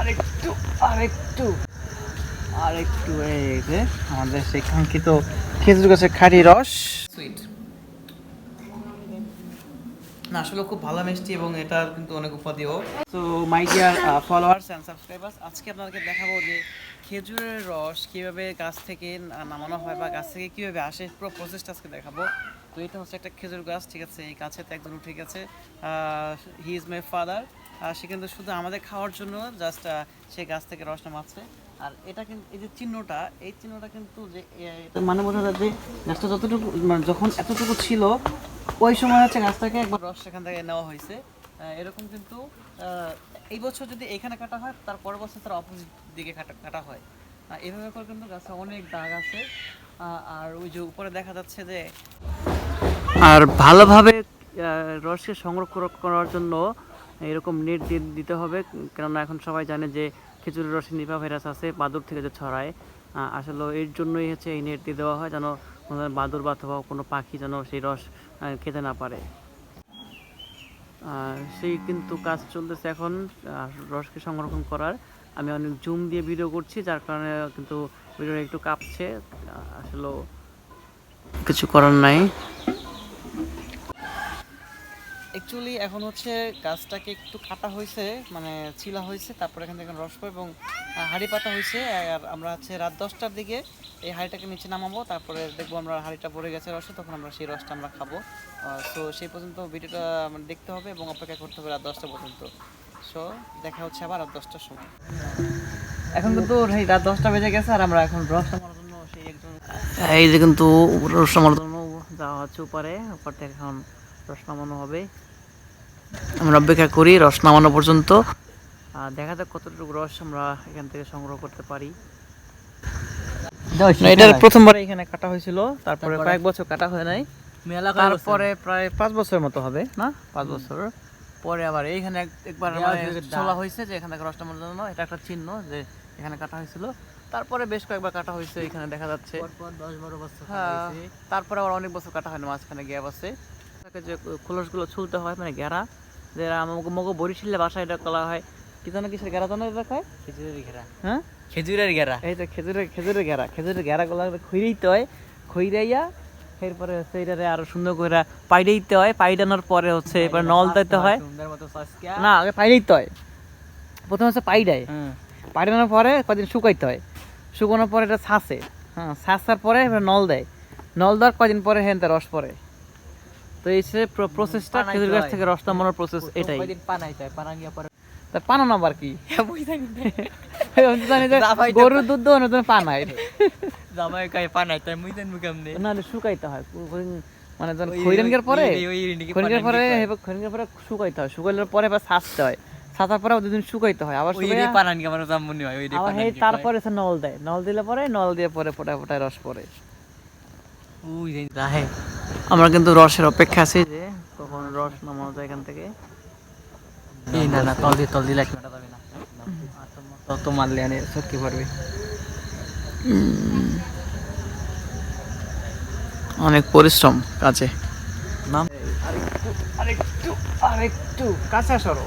আরেকটু আরেকটু আরেকটু এই যে আমাদের সেই কাঙ্ক্ষিত খেজুর গাছের খাঁটি রস। সুইট না আসলে খুব ভালো মিষ্টি এবং এটার কিন্তু অনেক উপাদেয়। তো my dear followers and subscribers আজকে আপনাদেরকে দেখাবো যে খেজুরের রস কীভাবে গাছ থেকে নামানো হয় বা গাছ থেকে কীভাবে আসে পুরো প্রসেসটা আজকে দেখাবো। তো এটা হচ্ছে একটা খেজুর গাছ ঠিক আছে? এই গাছেতে একজন উঠে গেছে। হি ইজ মাই ফাদার সে কিন্তু শুধু আমাদের খাওয়ার জন্য জাস্ট সে গাছ থেকে রস নামাচ্ছে আর এটা কিন্তু, এই যে চিহ্নটা, এই চিহ্নটা কিন্তু যে মানে বোঝা যায় যে গাছটা যতটুকু মানে যখন এতটুকু ছিল, ওই সময় হচ্ছে গাছটাকে একবার রস সেখান থেকে নেওয়া হয়েছে। এরকম কিন্তু এই বছর যদি এখানে কাটা হয়, তার পরের বছর তার অপোজিট দিকে কাটা কাটা হয়। এভাবে করে কিন্তু গাছে অনেক দাগ আছে। আর ওই যে উপরে দেখা যাচ্ছে যে, আর ভালোভাবে রসকে সংরক্ষণ করার জন্য এরকম নেট দিয়ে দিতে হবে। কেননা এখন সবাই জানে যে খেজুরের রসে নিপা ভাইরাস আছে, বাদুর থেকে যে ছড়ায়। আসলে এর জন্যই হচ্ছে এই নেট দিয়ে দেওয়া হয় যেন বাদুর বা অথবা কোনো পাখি যেন সেই রস খেতে না পারে। সেই কিন্তু কাজ চলতেছে এখন রসকে সংরক্ষণ করার। আমি অনেক জুম দিয়ে ভিডিও করছি, যার কারণে কিন্তু ভিডিওটা একটু কাঁপছে। আসলে কিছু করার নাই। অ্যাকচুয়ালি এখন হচ্ছে গাছটাকে একটু কাটা হয়েছে মানে ছিলা হয়েছে, তারপরে এখান থেকে রস এবং হাঁড়ি পাতা হয়েছে, আর আমরা হচ্ছে রাত দশটার দিকে এই হাঁড়িটাকে নিচে নামাবো, তারপরে দেখব আমরা হাঁড়িটা ভরে গেছে রসে, তখন আমরা সেই রসটা আমরা খাব। সো সেই পর্যন্ত ভিডিওটা মানে দেখতে হবে এবং অপেক্ষা করতে হবে রাত দশটা পর্যন্ত। সো দেখা হচ্ছে আবার রাত দশটার সময়। এখন কিন্তু রাত দশটা বেজে গেছে, আর আমরা এখন রস নামানোর জন্য সেই একজন এই যে কিন্তু রস নামানোর জন্য যাওয়া হচ্ছে উপরে উপর থেকে এখন রস নামানো হবে। আমরা অপেক্ষা করি রস নামানো পর্যন্ত। দেখা যাক কতটুকু রস আমরা এখান থেকে সংগ্রহ করতে পারি। না, এটার প্রথমবার এখানে কাটা হয়েছিল তারপরে কয়েক বছর কাটা হয় নাই। তারপরে প্রায় পাঁচ বছরের মতো হবে না? পাঁচ বছর। পরে আবার এইখানে একবার মানে হয়েছে দাগ। হয়েছে যে এখানে রসটা জন্য এটা একটা চিহ্ন যে এখানে কাটা হয়েছিল। তারপরে বেশ কয়েকবার কাটা হয়েছে এখানে দেখা যাচ্ছে। হ্যাঁ, তারপরে আবার অনেক বছর কাটা হয় না মাঝখানে গ্যাপ আছে। তাকে যে খোলসগুলো ছুলতে হয় মানে গেরা যে আমাকে মগো বরিশালে বাসায় এটা করা হয়। কি জানো কিসের গেরা জানো এটা খায় খেজুরের ঘেরা। হ্যাঁ? খেজুরের ঘেরা। এই তো খেজুরের খেজুরের গেরা খেজুরের গেরাগুলো খইরাইতে হয়। খইরাইয়া এরপরে হচ্ছে এটারে আরও সুন্দর করে পাইডাইতে হয়। পাইডানোর পরে হচ্ছে এবার নল দিতে হয়। সুন্দর মতো না আগে পাইডাইতে হয়। প্রথমে হচ্ছে পাইডায়। পাইডানোর পরে কদিন শুকাইতে হয়। শুকানোর পরে এটা ছাঁচে। হ্যাঁ ছাঁচার পরে এবার নল দেয়। নল দেওয়ার কদিন পরে হেন রস পরে তো এই সে প্রসেসটা খেজুর গাছ থেকে রস নামানোর প্রসেস এটাই। পানাই পানা গিয়া পরে তার পানানো আবার কি? জানি আমি তো জানি যে গরুর দুধ দেওয়ানো জন্য পানায় জামাই কাই পানাই তাই মুই জানি কেমনে? না না শুকাইতে হয়। মানে যখন পরে খৈরানগের খৈরানগের শুকাইতে হয়। শুকাইলে পরে আবার ছাঁচতে হয়। পরে দুদিন শুকাইতে হয়। আবার পানান কি আমার হয় ওই আবার তারপরে সে নল দেয়। নল দিলে পরে নল দিয়ে পরে ফোটা ফোটায় রস রাহে আমরা কিন্তু রসের অপেক্ষা আছি যে কখন রস নামানো যায় এখান থেকে। না না তল দিয়ে তল দিয়ে লাইট মেটা যাবে না। তত মারলে আনে সত্যি পারবে অনেক পরিশ্রম কাজে। নাম? আরেকটু আরেকটু কাছে সরো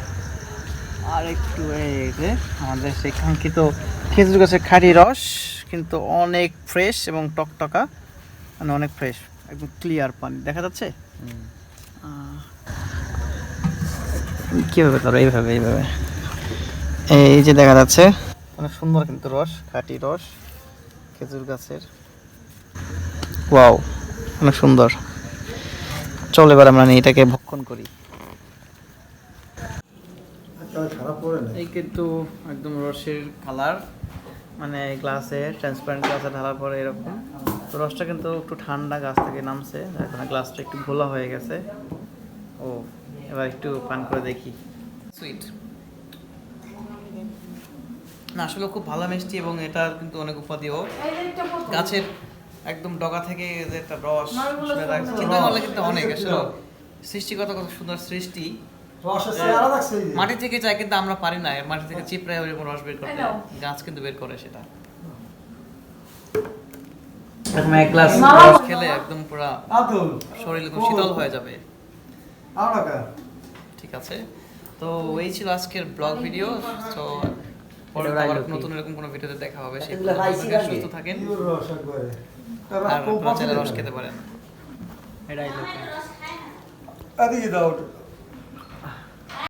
আরেকটু এই যে আমাদের সেই কাঙ্ক্ষিত খেজুর গাছের খাঁটি রস কিন্তু অনেক ফ্রেশ এবং টকটকা। মানে অনেক ফ্রেশ একদম ক্লিয়ার পানি দেখা যাচ্ছে? কীভাবে ধরো এইভাবে এইভাবে? এই যে দেখা যাচ্ছে। অনেক সুন্দর কিন্তু রস খাঁটি রস খেজুর গাছের। ওয়াও অনেক সুন্দর। চল এবার আমরা এটাকে ভক্ষণ করি। এই কিন্তু একদম রসের কালার মানে গ্লাসে ট্রান্সপারেন্ট গ্লাসে ঢালার পরে এরকম। তো রসটা কিন্তু একটু ঠান্ডা গাছ থেকে নামছে। কারণে গ্লাসটা একটু ঘোলা হয়ে গেছে। ও এবার একটু পান করে দেখি। সুইট না আসলে খুব ভালো মিষ্টি এবং এটার কিন্তু অনেক উপাদেয় গাছের একদম ডগা থেকে যে একটা রস চিন্তা করলে কিন্তু অনেক আসলে সৃষ্টিগত কত সুন্দর সৃষ্টি। মাটি থেকে চাই কিন্তু আমরা পারি না মাটি থেকে চিপড়ায় ওইরকম রস বের করতে। গাছ কিন্তু বের করে সেটা। এরকম এক গ্লাস রস খেলে একদম পুরো শরীর একদম শীতল হয়ে যাবে। ঠিক আছে। তো এই ছিল আজকের ব্লগ ভিডিও তো? নতুন এরকম কোনো ভিডিওতে দেখা হবে সেই। সুস্থ থাকেন। রস আর আপনারা চাইলে রস খেতে পারেন। এটাই লোক।